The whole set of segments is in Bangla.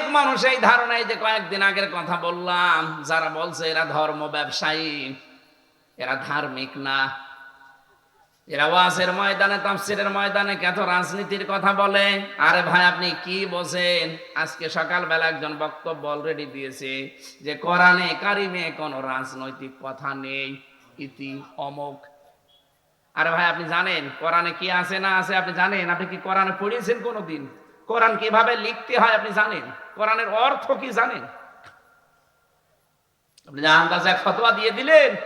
অনেক মানুষ এই ধারণায় যে কয়েকদিন আগের কথা বললাম, যারা বলছে এরা ধর্ম ব্যবসায়ী, এরা ধার্মিক না। এরা ওয়াজের ময়দানে, তাফসিরের ময়দানে কত রাজনীতির কথা বলে? আরে ভাই, আপনি কি বোঝেন? আজকে সকালবেলা একজন বক্তব্য অলরেডি দিয়েছে যে কোরআনে কারিমে কোনো রাজনৈতিক কথা নেই, ইতি অমুক। আরে ভাই, আপনি জানেন কোরআনে কি আছে না আছে? আপনি জানেন? আপনি কি কোরআনে পড়িয়েছেন কোনোদিন? কোরআন কীভাবে লিখতে হয় আপনি জানেন? কোরআনের অর্থ কি জানেন? আপনি যা আন্দাজে ফতোয়া দিয়ে দিলেন।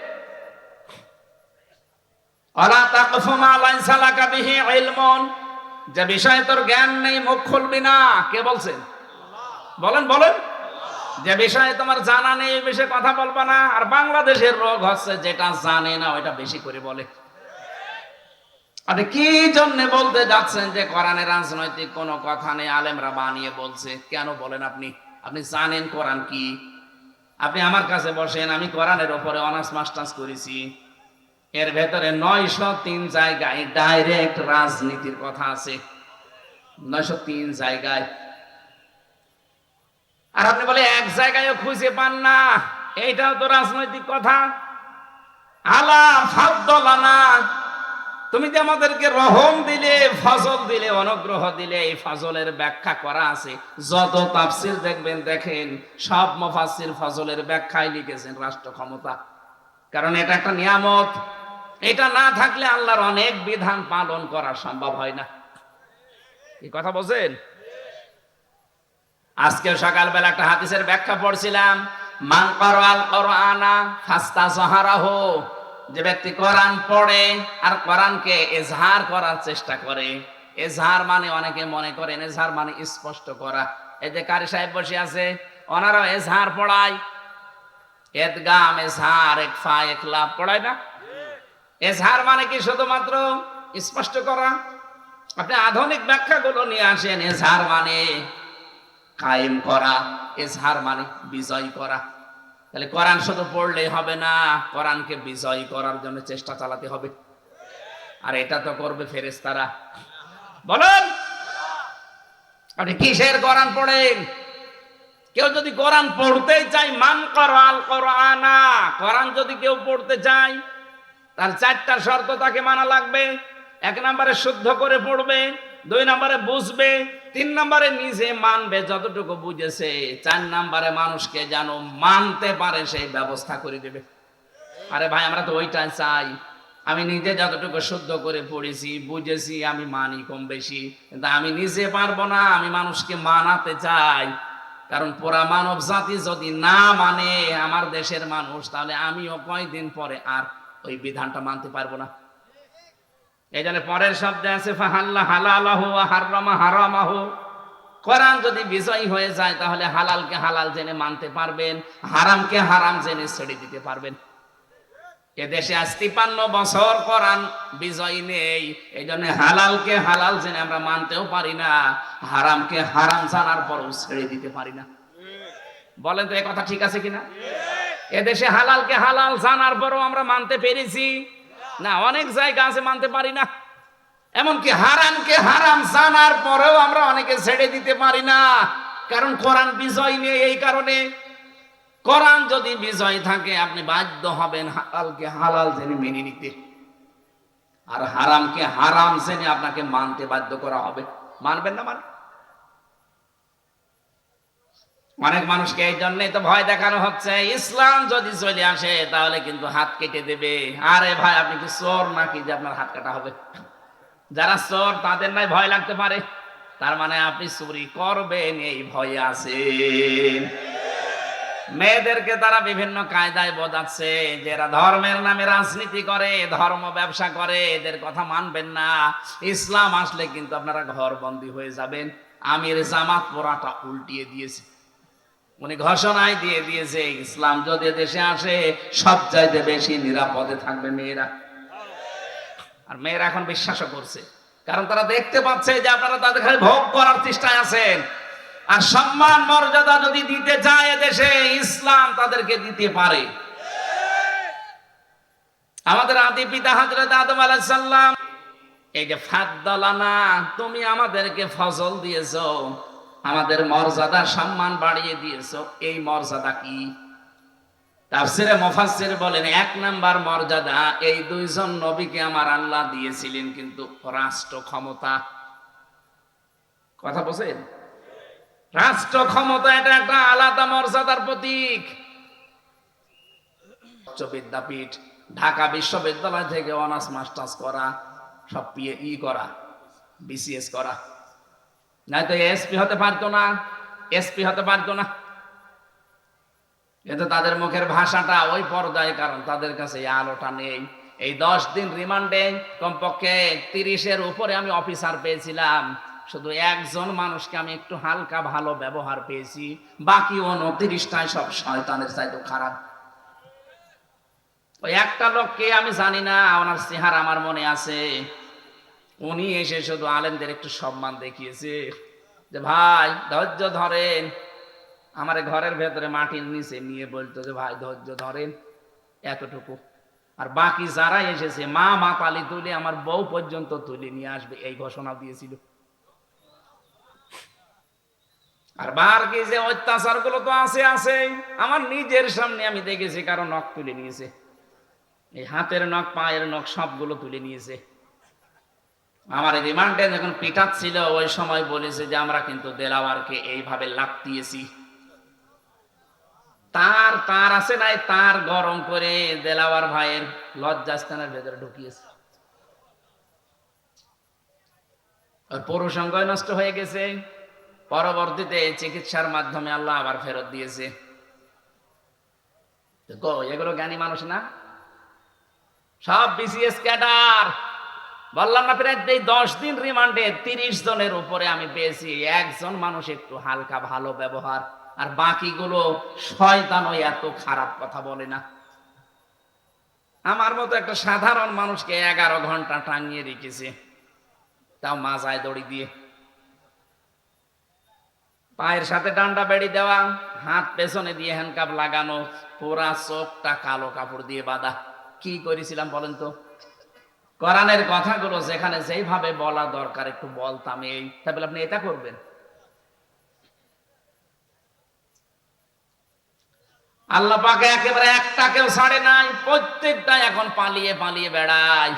যে বিষয়ে তোর জ্ঞান নেই, মুখ খুলবি না। কে বলছেন? বলেন বলেন। যে বিষয়ে তোমার জানা নেই এই বিষয়ে কথা বলবা না। আর বাংলাদেশের রোগ হচ্ছে যেটা জানে না, ওইটা বেশি করে বলে। আপনি কি জন্য বলতে যাচ্ছেন যে কোরআনে রাজনৈতিক কোনো কথা নেই? আলেমরা বানিয়ে বলছে। কেন বলেন আপনি? আপনি জানেন কোরআন কি? আপনি আমার কাছে বসেন, আমি কোরআনের ওপরে অনার্স, মাস্টার্স করেছি। এর ভেতরে নয়শো তিন জায়গায় ডাইরেক্ট রাজনীতির কথা আছে। নয়শো তিন জায়গায়। আর আপনি বলে এক জায়গায়ও খুঁজে পান না। এইটাও তো রাজনৈতিক কথা। আলা ফাদ্দলানা। তুমি যে আমাদেরকে রহম দিলে, ফজল দিলে, অনুগ্রহ দিলে, এই ফজলের ব্যাখ্যা করা আছে। যত তাফসির দেখবেন, দেখেন, সব মুফাসসির ফজলের ব্যাখ্যায় লিখেছেন রাষ্ট্র ক্ষমতা কারণ এটা একটা নিয়ামত। এটা না থাকলে আল্লাহর অনেক বিধান পালন করা সম্ভব হয় না। এই কথা বলছেন? আজকে সকালবেলা একটা হাদিসের ব্যাখ্যা পড়ছিলাম, মান করআল কোরআনা ফাস্তা সাহারাহু যে ব্যক্তি কোরআন পড়ে আর কোরআনকে এজহার করার চেষ্টা করে, এজহার মানে অনেকে মনে করেন এজহার মানে স্পষ্ট করা। এই যে কারি সাহেব বসে আছে, ওনারাও এজহার পড়ায়। এদগাম এজহার একফা একলা পড়ায় না? এজহার মানে কি শুধুমাত্র স্পষ্ট করা? আপনি আধুনিক ব্যাখ্যাগুলো নিয়ে আসেন, এজহার মানে কায়েম করা, এজহার মানে বিজয় করা। তাহলে কোরআন শুধু পড়লেই হবে না, কোরআনকে বিজয় করার জন্য চেষ্টা চালাতে হবে। আর এটা তো করবে ফেরেশতারা। বলেন, আপনি কিসের কোরআন পড়েন? কেউ যদি কোরআন পড়তে চায়, মান করাল কোরআনা, কোরআন যদি কেউ পড়তে চায়, তার চারটা শর্ত তাকে মানা লাগবে। এক নম্বরে শুদ্ধ করে পড়বে দুই নম্বরে বুঝবে, তিন নম্বরে নিজে মানবে, যতটুকু বুঝেছে, চার নম্বরে মানুষকে যেন মানতে পারে, সেই ব্যবস্থা করে দেবে। আরে ভাই, আমরা তো ওইটাই চাই। আমি নিজে যতটুকু শুদ্ধ করে পড়েছি, বুঝেছি, আমি মানি কম বেশি। কিন্তু আমি নিজে পারব না, আমি মানুষকে মানাতে চাই। কারণ পুরা মানব জাতি যদি না মানে আমার দেশের মানুষ, তাহলে আমিও কয়দিন পরে আর ওই বিধানটা মানতে পারব না। এই জন্য পরের শব্দে আছে ফাহাল্লা হালালাহু ওয়া হাররামা হারামাহু। কোরআন যদি বিজয়ী হয়ে যায় তাহলে হালালকে হালাল জেনে মানতে পারবেন হারামকে হারাম জেনে ছেড়ে দিতে পারবেন। এ দেশে আজ তিপান্ন বছর কোরআন বিজয়ী নেই এই জন্য হালালকে হালাল জেনে আমরা মানতেও পারি না হারামকে হারাম জানার পরও ছেড়ে দিতে পারি না। বলেন তো এ কথা ঠিক আছে কিনা? এদেশে হালালকে হালাল জানার পরও আমরা মানতে পেরেছি। না, অনেক জায়গা আছে, মানতে পারি না। এমনকি হারামকে হারাম জানার পরেও আমরা অনেকে ছেড়ে দিতে পারি না। কারণ কোরআন বিজয় নেই এই কারণে। কোরআন যদি বিজয় থাকে, আপনি বাধ্য হবেন হালালকে হালাল জেনে মেনে নিতে। আর হারামকে হারাম জেনে আপনাকে মানতে বাধ্য করা হবে। মানবেন না মানে? অনেক মানুষকে এই জন্যই তো ভয় দেখানো হচ্ছে। ইসলাম যদি চলে আসে, তাহলে কিন্তু হাত কেটে দেবে। আরে ভাই, আপনি কি চোর নাকি যে আপনার হাত কাটা হবে? যারা চোর, তাদের নাই ভয় লাগতে পারে। তার মানে আপনি চুরি করবেন, এই ভয় আছেন। মেয়েদেরকে তারা বিভিন্ন কায়দায় বোঝাচ্ছে যে এরা ধর্মের নামে রাজনীতি করে, ধর্ম ব্যবসা করে, এদের কথা মানবেন না। ইসলাম আসলে কিন্তু আপনারা ঘর বন্দী হয়ে যাবেন। আমির জামাত পোড়াটা উল্টিয়ে দিয়েছে। উনি ঘোষণায় দিয়ে দিয়েছে, ইসলাম যদি দেশে আসে, সব চাইতে বেশি নিরাপদে থাকবে মেয়েরা। আর মেয়েরা এখন বিশ্বাসও করছে। কারণ তারা দেখতে পাচ্ছে যে আপনারা তাদের খালি ভোগ করার চেষ্টায় আছেন। আর সম্মান, মর্যাদা যদি দিতে চায় দেশে, ইসলাম তাদেরকে দিতে পারে। আমাদের আদি পিতা হজরত আদম আলাইসাল্লাম এই যে ফাদ্দালানা, তুমি আমাদেরকে ফজল দিয়েছ। আমাদের মর্যাদা সম্মান বাড়িয়ে দিয়েছ। এই মর্যাদা কি? তাফসিরে বলেন, এক নাম্বার মর্যাদা, এই দুইজন নবীকে আমার আল্লাহ দিয়েছিলেন কিন্তু রাষ্ট্র ক্ষমতা। কথা রাষ্ট্র ক্ষমতা এটা একটা আলাদা মর্যাদার প্রতীক। বিদ্যাপীঠ, ঢাকা বিশ্ববিদ্যালয় থেকে অনার্স, মাস্টার্স করা, সব পিএ ই করা, বিসিএস করা। নাই তো এসপি হতে পারতো না এসপি হতে পারতো না। কিন্তু তাদের মুখের ভাষাটা ওই পর্যায়ে কারণ তাদের কাছে এই আলোটা নেই। এই দশ দিন রিমান্ডে কমপক্ষে তিরিশের উপরে আমি অফিসার পেয়েছিলাম। শুধু একজন মানুষকে আমি একটু হালকা ভালো ব্যবহার পেয়েছি, বাকি উনত্রিশটায় সব শয়তানের চাইতে খারাপ। ওই একটা লোককে আমি জানি না, ওনার চেহারা আমার মনে আছে। উনি এসে শুধু আলেমদের একটু সম্মান দেখিয়েছে। যে ভাই, ধৈর্য ধরেন। আমার ঘরের ভেতরে মাটির নিচে নিয়ে বলতো যে, ভাই, ধৈর্য ধরেন এতটুকু। আর বাকি যারা এসেছে, মা মা পালি তুলে আমার বউ পর্যন্ত তুলে নিয়ে আসবে, এই ঘোষণা দিয়েছিল। আর বার কি যে অত্যাচারগুলো তো আছে আছে। আমার নিজের সামনে আমি দেখেছি কারও নখ তুলে নিয়েছে। এই হাতের নখ, পায়ের নখ সবগুলো তুলে নিয়েছে। আমার রিমান্ডে যখন পিটাচ্ছিল, ওই সময় বলেছে যে আমরা কিন্তু দেলাওয়ারকে এইভাবে লাভ দিয়েছি তার তার আছে নাই, তার গরম করে দেলাওয়ার ভাইয়ের লজ্জাস্থানের ভেতরে ঢুকিয়েছে। নষ্ট হয়ে গেছে। পরবর্তীতে চিকিৎসার মাধ্যমে আল্লাহ আবার ফেরত দিয়েছে। এগুলো জ্ঞানী মানুষ না? সব বিসিএস ক্যাডার। বললাম না প্রায় এই দশ দিন রিমান্ডে তিরিশ জনের উপরে আমি পেয়েছি। একজন মানুষ একটু হালকা ভালো ব্যবহার, আর বাকিগুলো ওই এত খারাপ কথা বলে না। আমার মতো একটা সাধারণ মানুষকে এগারো ঘণ্টা টাঙিয়ে রেখেছে। তাও মাজায় দড়ি দিয়ে। পায়ের সাথে ডান্ডা বেড়ি দেওয়া, হাত পেছনে দিয়ে হ্যান্ডকাপ লাগানো, পুরা চোখটা কালো কাপড় দিয়ে বাঁধা। কি করেছিলাম বলেন তো? কোরআনের কথাগুলো যেখানে যেইভাবে বলা দরকার, একটু বলতাম এই। তাহলে আপনি এটা করবেন। আল্লাহ পাকে একেবারে একটা কেউ ছাড়ে নাই, প্রত্যেকটা এখন পালিয়ে পালিয়ে বেড়ায়।